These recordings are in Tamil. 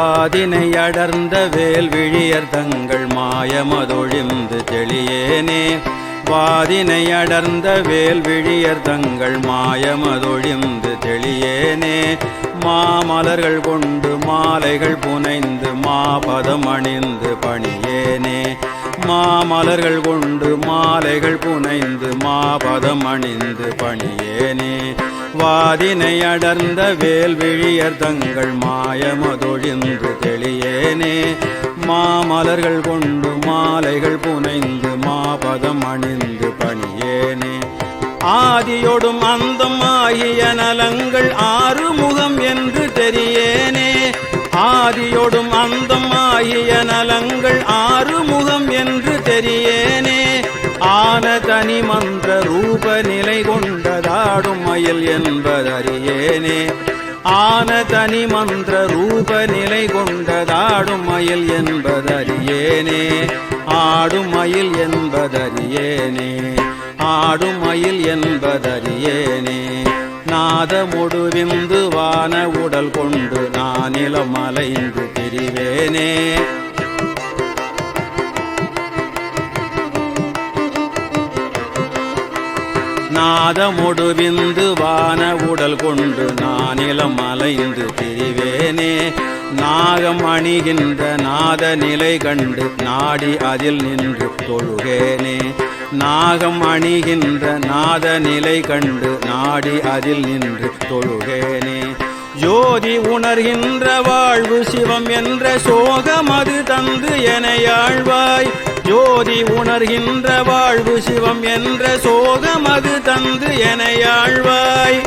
வாதினை அடர்ந்த வேல் விழியர் தங்கள் மாயமதொழிந்து தெளியேனே. வாதினை அடர்ந்த வேல் விழியர் தங்கள் மாயமதொழிந்து தெளியேனே. மாமலர்கள் கொண்டு மாலைகள் புனைந்து மாபதம் அணிந்து பணியேனே. மாமலர்கள் கொண்டு மாலைகள் புனைந்து மாபதம் அணிந்து பணியேனே. வாதினை அடர்ந்த வேல்விழியர் தங்கள் மாயமதொழிந்து தெளியேனே. மாமலர்கள் கொண்டு மாலைகள் புனைந்து மாபதம் அணிந்து பணியேனே. ஆதியோடும் அந்தமாகிய நலங்கள் ஆறுமுகம் என்று தெரியேனே. ஆதியோடும் அந்த தனி மந்திர ரூப நிலை கொண்டதாடும் மயில் என்பதறியேனே. ஆன தனி மந்திர ரூப நிலை கொண்டதாடும் மயில் என்பதறியேனே. ஆடும் மயில் என்பதறியேனே. ஆடும் மயில் என்பதறியேனே. நாதமுடு விந்து வான உடல் கொண்டு நானிலம் அலைந்து திரிவேனே நாதமுடு விந்து வான உடல் கொண்டு நானிலம் அலைந்து திரிவேனே. நாகம் அணிகின்ற நாத நிலை கண்டு நாடி அதில் நின்று தொழுகேனே. நாகம் அணிகின்ற நாத நிலை கண்டு நாடி அதில் நின்று தொழுகேனே. ஜோதி உணர்கின்ற வாழ்வு சிவம் என்ற சோகம் அது தந்து என ஆழ்வாய். ஜோதி உணர்கின்ற வாழ்வு சிவம் என்ற சோகம் அது தந்து எனையாழ்வாய்.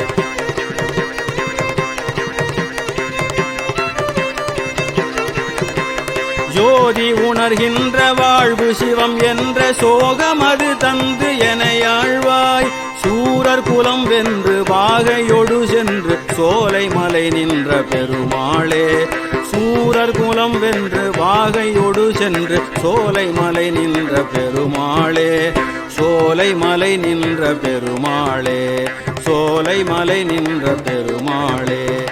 ஜோதி உணர்கின்ற வாழ்வு சிவம் என்ற சோகம் அது தந்து எனையாழ்வாய். சூரர் குலம் வென்று வாகையொடு சென்று சோலை மலை நின்ற பெருமாளே. சூரர் குலம் வென்று வாகையொடு சென்று சோலை மலை நின்ற பெருமாளே சோலை மலை நின்ற பெருமாளே சோலை மலை நின்ற பெருமாளே.